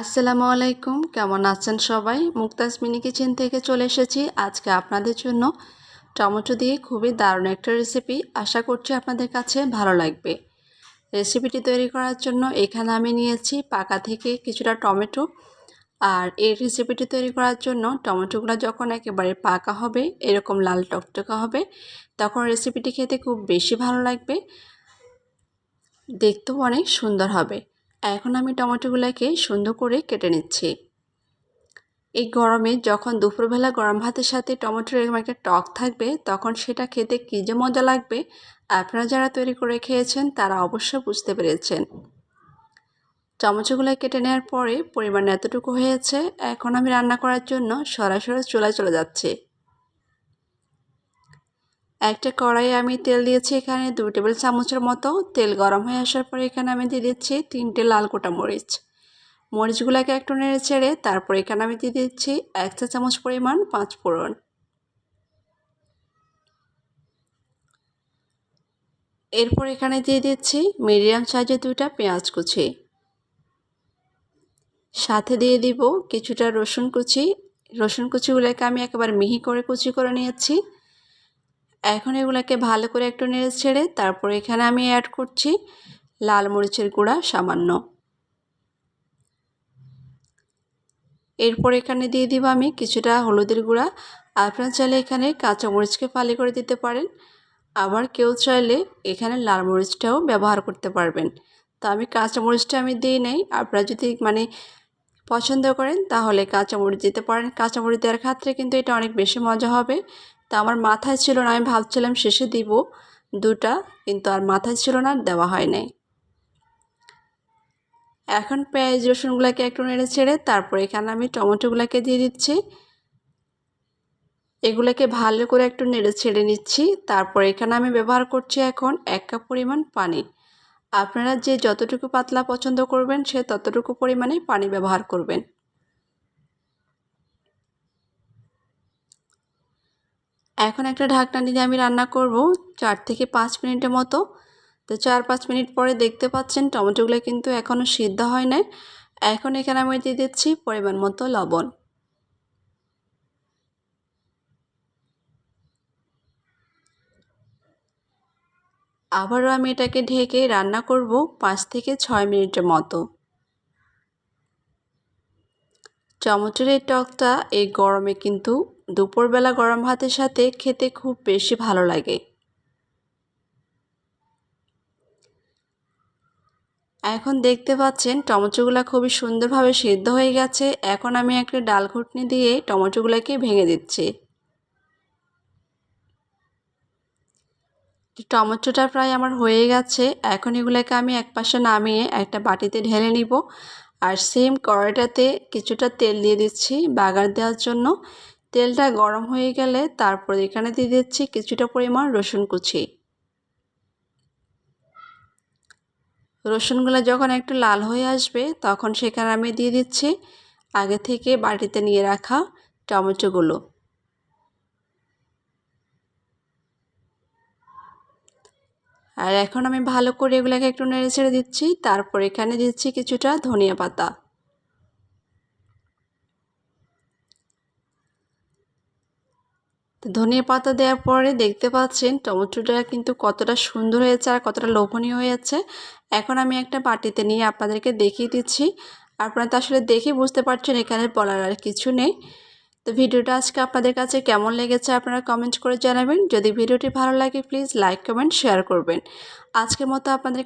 আসসালামু আলাইকুম। কেমন আছেন সবাই? মুক্তাজ মিনি কিচেন থেকে চলে এসেছি। আজকে আপনাদের জন্য টমেটো দিয়ে খুবই দারুণ একটা রেসিপি আশা করছি আপনাদের কাছে ভালো লাগবে। রেসিপিটি তৈরি করার জন্য এখানে আমি নিয়েছি পাকা থেকে কিছুটা টমেটো। আর এই রেসিপিটি তৈরি করার জন্য টমেটোগুলো যখন একেবারে পাকা হবে, এরকম লাল টকটকা হবে, তখন রেসিপিটি খেতে খুব বেশি ভালো লাগবে। দেখতেও অনেক সুন্দর হবে। এখন আমি টমেটোগুলোকে সুন্দর করে কেটে নিচ্ছি। এই গরমে যখন দুপুরবেলা গরম ভাতের সাথে টমেটোর এরকম একটা টক থাকবে, তখন সেটা খেতে কী যে মজা লাগবে আপনারা যারা তৈরি করে খেয়েছেন, তারা অবশ্যই বুঝতে পেরেছেন। টমেটোগুলো কেটে নেওয়ার পরে পরিমাণ এতটুকু হয়েছে, এখন আমি রান্না করার জন্য সরাসরি চুলায় চলে যাচ্ছি। একটা কড়াইয়ে আমি তেল দিয়েছি এখানে দু টেবিল চামচের মতো। তেল গরম হয়ে আসার পরে এখানে আমি দিয়ে দিচ্ছি তিনটে লাল গোটা মরিচ। মরিচগুলোকে একটু নেড়ে ছেড়ে তারপর এখানে আমি দিয়ে দিচ্ছি এক চা চামচ পরিমাণ পাঁচ ফোড়ন। এরপর এখানে দিয়ে দিচ্ছি মিডিয়াম সাইজের দুইটা পেঁয়াজ কুচি। সাথে দিয়ে দিব কিছুটা রসুন কুচি। রসুন কুচিগুলোকে আমি একেবারে মিহি করে কুচি করে নিয়েছি। এখন এগুলোকে ভালো করে একটু নেড়ে ছেড়ে তারপর এখানে আমি অ্যাড করছি লাল মরিচের গুঁড়া সামান্য। এরপর এখানে দিয়ে দিব আমি কিছুটা হলুদের গুঁড়া। আপনার চাইলে এখানে কাঁচা মরিচকে ফালি করে দিতে পারেন। আবার কেউ চাইলে এখানে লাল মরিচটাও ব্যবহার করতে পারবেন। তো আমি কাঁচা মরিচটা আমি দিই নাই। আপনারা যদি মানে পছন্দ করেন তাহলে কাঁচামরিচ দিতে পারেন। কাঁচামরিচ দেওয়ার ক্ষেত্রে কিন্তু এটা অনেক বেশি মজা হবে। তা আমার মাথায় ছিল না, আমি ভাবছিলাম শেষে দিব দুটা, কিন্তু আর মাথায় ছিল না দেওয়া হয় নাই। এখন পেঁয়াজ রসুনগুলোকে একটু নেড়ে ছেড়ে তারপর এখানে আমি টমেটোগুলোকে দিয়ে দিচ্ছি। এগুলোকে ভালো করে একটু নেড়ে ছেড়ে নিচ্ছি। তারপর এখানে আমি ব্যবহার করছি এখন এক কাপ পরিমাণ পানি। আপনারা যে যতটুকু পাতলা পছন্দ করবেন, সে ততটুকু পরিমাণে পানি ব্যবহার করবেন। এখন একটা ঢাকনা দিয়ে আমি রান্না করব চার থেকে পাঁচ মিনিটের মতো। তো চার পাঁচ মিনিট পরে দেখতে পাচ্ছেন টমেটোগুলো কিন্তু এখনও সিদ্ধ হয় নাই। এখন এখানে আমি দিয়ে দিচ্ছি পরিমাণ মতো লবণ। আবারও আমি এটাকে ঢেকে রান্না করব পাঁচ থেকে ছয় মিনিটের মতো। টমেটোর এই টকটা এই গরমে কিন্তু দুপুরবেলা গরম ভাতের সাথে খেতে খুব বেশি ভালো লাগে। এখন দেখতে পাচ্ছেন টমেটোগুলো খুবই সুন্দরভাবে সিদ্ধ হয়ে গেছে। এখন আমি একটা ডাল ঘুটনি দিয়ে টমেটোগুলোকে ভেঙে দিচ্ছি। টমেটোটা প্রায় আমার হয়ে গেছে। এখন এগুলোকে আমি এক পাশে নামিয়ে একটা বাটিতে ঢেলে নিব। আর সেম কড়াইটাতে কিছুটা তেল দিয়ে দিচ্ছি বাগার দেওয়ার জন্য। তেলটা গরম হয়ে গেলে তারপর এখানে দিয়ে দিচ্ছি কিছুটা পরিমাণ রসুন কুচি। রসুনগুলো যখন একটু লাল হয়ে আসবে, তখন সেখানে আমি দিয়ে দিচ্ছি আগে থেকে বাটিতে নিয়ে রাখা টমেটোগুলো। আর এখন আমি ভালো করে এগুলোকে একটু নেড়ে ছেড়ে দিচ্ছি, তারপর এখানে দিচ্ছি কিছুটা ধনিয়া পাতা। ধনিয়া পাতা দেওয়ার পরে দেখতে পাচ্ছেন টমেটোটা কিন্তু কতটা সুন্দর হয়েছে আর কতটা লোভনীয় হয়েছে। এখন আমি একটা বাটিতে নিয়ে আপনাদেরকে দেখিয়ে দিচ্ছি। আপনারা তো আসলে দেখে বুঝতে পারছেন এখানে বলার আর কিছু নেই। তো ভিডিওটা আজকে আপনাদের কাছে কেমন লেগেছে আপনারা কমেন্ট করে জানাবেন। যদি ভিডিওটি ভালো লাগে প্লিজ লাইক কমেন্ট শেয়ার করবেন। আজকের মতো আপনাদের